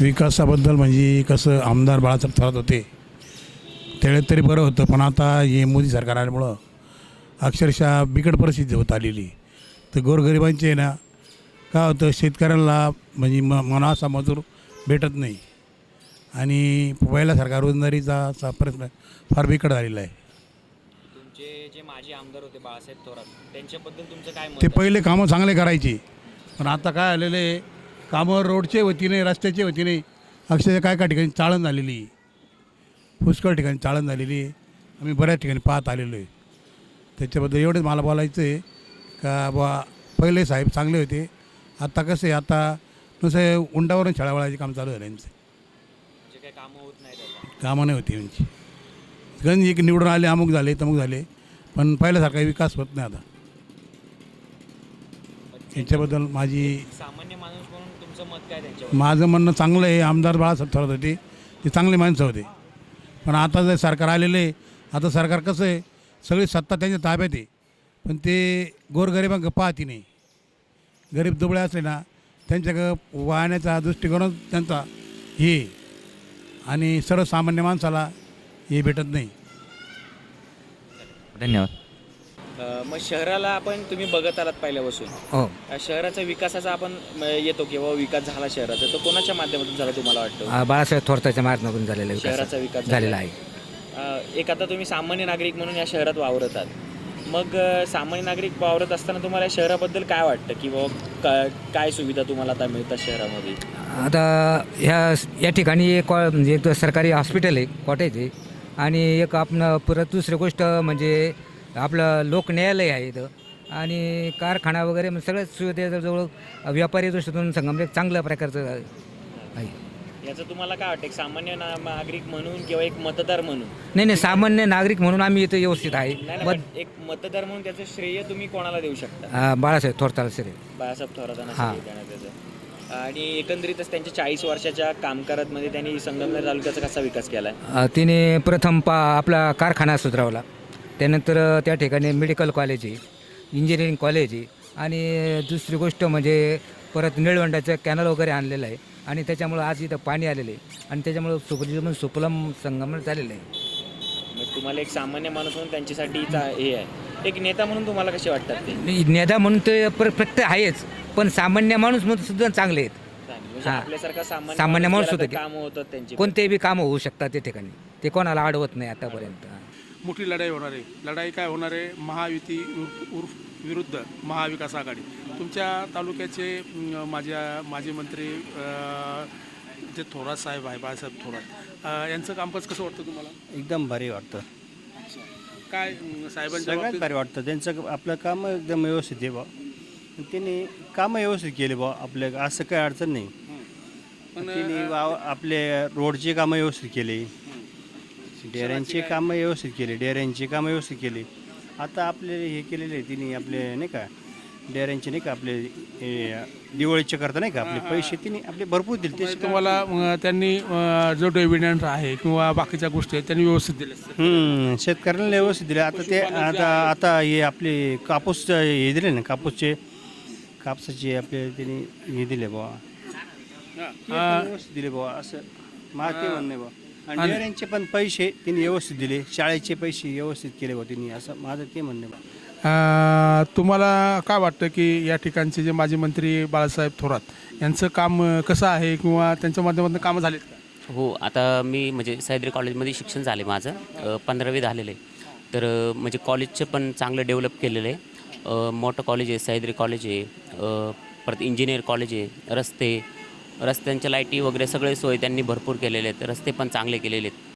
विकासाबद्दल म्हणजे कसं आमदार बाळासाहेब थोरात होते त्यावेळेत तरी बरं होतं पण आता हे मोदी सरकार आल्यामुळं अक्षरशः बिकट परिस्थिती होत आलेली. तर गोरगरिबांचे आहे ना काय होतं शेतकऱ्यांना म्हणजे म मना असा मजूर भेटत नाही. आणि पहिल्यासारखा रोजंदारीचा असा प्रश्न फार बिकट झालेला आहे. तुमचे जे माजी आमदार होते बाळासाहेब थोरात त्यांच्याबद्दल तुमचं काय ते? पहिले कामं चांगले करायचे पण आता काय आलेलं आहे कामं रोडचे वतीने रस्त्याचे वतीने अक्षरशः काय काय ठिकाणी चाळण झालेली आहे. पुष्कळ ठिकाणी चाळण झालेली आहे. आम्ही बऱ्याच ठिकाणी पाहत आलेलो आहे. त्याच्याबद्दल एवढंच मला बोलायचं आहे का बा पहिले साहेब चांगले होते. आता कसं आहे आता नुसतं उंडावरून छळावळाचे काम चालू झालं यांचं जे काही कामं होत नाही त्याचा कामं नाही होती यांची गंज एक निवडून आले अमुक झाले तमुक झाले. पण पहिल्यासारखा विकास होत नाही आता. याच्याबद्दल माझी सामान्य माणूस म्हणून तुमचं मत काय त्यांच्यावर? माझं म्हणणं चांगलं आहे आमदार बाळासाहेब थोरात होते ते चांगले माणसं होते. पण आता जे सरकार आलेलं आहे आता सरकार कसं आहे सगळी सत्ता त्यांच्या ताब्यात आहे. पण ते गोरगरिबांक पाहती नाही. गरीब दुबळे असले ना त्यांच्याकडं वाहण्याचा दृष्टिकोनच त्यांचा हे. आणि सर्वसामान्य माणसाला हे भेटत नाही. धन्यवाद. मग शहराला आपण तुम्ही बघत आलात पहिल्यापासून. हो. शहराचा विकासाचा आपण येतो किंवा विकास झाला शहराचा. तो कोणाच्या माध्यमातून झाला तुम्हाला वाटतं? बाळासाहेब थोरताच्या मार्गातून झालेला शहराचा विकास झालेला आहे. एक आता तुम्ही सामान्य नागरिक म्हणून या शहरात वावरतात मग अ, सामान्य नागरिक वावरत असताना तुम्हाला या शहराबद्दल काय वाटतं? की बाबा का- काय सुविधा तुम्हाला आता मिळतात शहरामध्ये? आता ह्या या ठिकाणी एक कॉ- म्हणजे एक सरकारी हॉस्पिटल आहे कॉटेज आहे. आणि एक आपण परत दुसरी गोष्ट म्हणजे आपलं लोक न्यायालय आहे इथं. आणि कारखाना वगैरे म्हणजे सगळ्याच सुविधा जवळ व्यापारी दृष्टीतून संगम एक चांगल्या प्रकारचं आहे. याचं तुम्हाला काय वाटतं एक सामान्य ना- नागरिक म्हणून किंवा एक मतदार म्हणून? नाही नाही सामान्य नागरिक म्हणून आम्ही इथं व्यवस्थित आहे. नाही पण एक मतदार म्हणून त्याचं श्रेय तुम्ही कोणाला देऊ शकता? बाळासाहेब थोरताला सर बाळासाहेब थोरातांना हां. श्रेय देण्यात त्याचं आणि एकंदरीतच त्यांच्या चाळीस वर्षाच्या कामकारात मध्ये त्यांनी संगमनेर तालुक्याचा कसा विकास केलाय? अ, तिने प्रथम पा आपला कारखाना सुधारवला. त्यानंतर त्या ठिकाणी मेडिकल कॉलेज आहे इंजिनिअरिंग कॉलेज आहे. आणि दुसरी गोष्ट म्हणजे परत निळवंडाचं कॅनल वगैरे आणलेलं आहे. आणि त्याच्यामुळं आज इथं पाणी आलेलं आहे. आणि त्याच्यामुळं सुपलिम सुपलम संगमन झालेलं आहे. मग तुम्हाला एक सामान्य माणूस म्हणून त्यांच्यासाठी चा- हे आहे. एक नेता म्हणून तुम्हाला कसे वाटतात ते? नेता म्हणून ते परफेक्ट आहेच. पण सामान्य माणूस म्हणून सुद्धा चांगले आहेत. म्हणजे हां. आपल्यासारखा सामान्य सामान्य माणूस होतं की- काम होतं त्यांची कोणतेही बी कामं होऊ शकतात त्या ठिकाणी. ते कोणाला अडवत नाही आतापर्यंत. मोठी लढाई होणार आहे. लढाई काय होणार आहे? महायुती उर्फ उर्फ विरुद्ध महाविकास आघाडी. तुमच्या तालुक्याचे माझ्या माजी मंत्री जे थोरात साहेब आहे बाळासाहेब थोरात यांचं कामकाज कसं वाटतं तुम्हाला? एकदम भारी वाटतं. काय साहेबांच्या सगळ्यात बाबतीत? भारी वाटतं. त्यांचं आपलं काम एकदम व्यवस्थित आहे बा त्यांनी कामं व्यवस्थित केले बा आपल्या असं काही अडचण नाही. पण त्यांनी वाव- आपले रोडची कामं व्यवस्थित केली. डेऱ्यांची कामं व्यवस्थित केली डेऱ्यांची कामं व्यवस्थित केली. आता आपले हे केलेले तिने आपले नाही का डेऱ्यांचे नाही का आपले हे, दिवाळीचे करता नाही का आपले पैसे तिने आपले भरपूर दिले. ते म्हणजे तुम्हाला अं, त्यांनी अं, जो एव्हिडन्स आहे किंवा बाकीच्या गोष्टी आहेत त्यांनी व्यवस्थित दिले हम्म, शेतकऱ्यांना व्यवस्थित दिले. आता ते आता आता हे आपले कापूस हे दिले ना कापूसचे कापसाचे आपले त्यांनी हे दिले बुवा. व्यवस्थित दिले बुवा असं मला ते म्हणणं आहे बुवा. आणि पण पैसे त्यांनी व्यवस्थित दिले शाळेचे पैसे व्यवस्थित केले बुवा त्यांनी असं माझं ते म्हणणं आहे. बुवा अं, तुम्हाला काय वाटतं की या ठिकाणचे जे माजी मंत्री बाळासाहेब थोरात यांचं काम अं, कसं आहे किंवा त्यांच्या माध्यमातून कामं झालीत का? हो आता मी म्हणजे सह्याद्री कॉलेजमध्ये शिक्षण झाले माझं अ, पंधरावी झालेलं आहे. तर अ, म्हणजे कॉलेजचं पण चांगलं डेव्हलप केलेलं आहे. अ, मोठं कॉलेज आहे सह्याद्री कॉलेज आहे अ, परत इंजिनियर कॉलेज आहे रस्ते रस्त्यांच्या लाईटी वगैरे सगळे सोय त्यांनी भरपूर केलेले आहेत. रस्ते पण चांगले केलेले आहेत.